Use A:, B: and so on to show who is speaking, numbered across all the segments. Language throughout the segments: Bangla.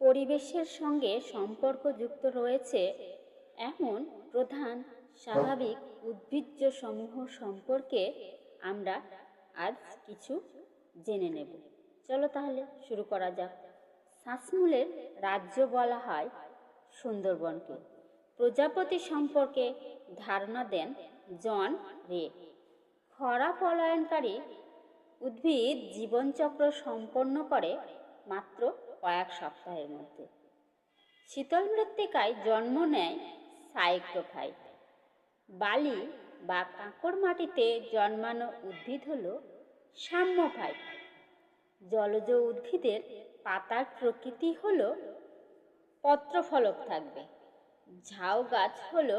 A: পরিবেশের সঙ্গে সম্পর্কযুক্ত রয়েছে এমন প্রধান স্বাভাবিক উদ্ভিজ্জ সমূহ সম্পর্কে আমরা আজ কিছু জেনে নেব। চলো তাহলে শুরু করা যাক। শ্বাসমূলের রাজ্য বলা হয় সুন্দরবনকে। প্রজাপতি সম্পর্কে ধারণা দেন জন রে। খরা পলায়নকারী উদ্ভিদ জীবনচক্র সম্পন্ন করে মাত্র কয়েক সপ্তাহের মধ্যে। শীতল মৃত্তিকায় জন্ম নেয় সাইক্রোফাইট বালি বা কাঁকড় মাটিতে জন্মানো উদ্ভিদ হল সাম্যফাইট। জলজ উদ্ভিদের পাতার প্রকৃতি হল পত্রফলক থাকবে। ঝাউ গাছ হল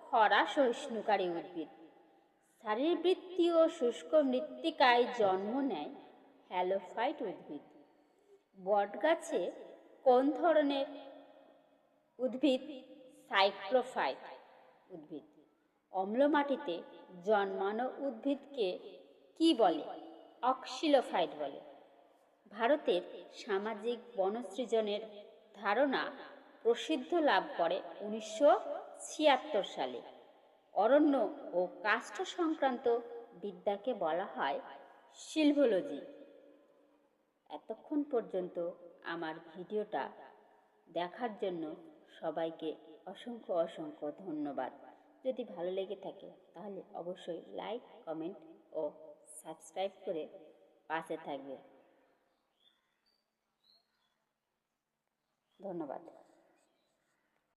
A: খরা সহিষ্ণুকারী উদ্ভিদ। শারীরবৃত্তি ও শুষ্ক মৃত্তিকায় জন্ম নেয় হ্যালোফাইট উদ্ভিদ। বটগাছে কোন ধরনের উদ্ভিদ সাইক্লোফাইট উদ্ভিদ? অম্ল মাটিতে জন্মানো উদ্ভিদকে কি বলে? অক্সিলোফাইট বলে। ভারতের সামাজিক বনসৃজনের ধারণা প্রসিদ্ধ লাভ করে উনিশশো ছিয়াত্তর সালে। অরণ্য ও কাষ্ঠ সংক্রান্ত বিদ্যাকে বলা হয় শিল্ভোলজি। এতক্ষণ পর্যন্ত আমার ভিডিওটা দেখার জন্য সবাইকে অসংখ্য অসংখ্য ধন্যবাদ। যদি ভালো লেগে থাকে, তাহলে অবশ্যই লাইক কমেন্ট ও সাবস্ক্রাইব করে পাশে থাকবে। ধন্যবাদ।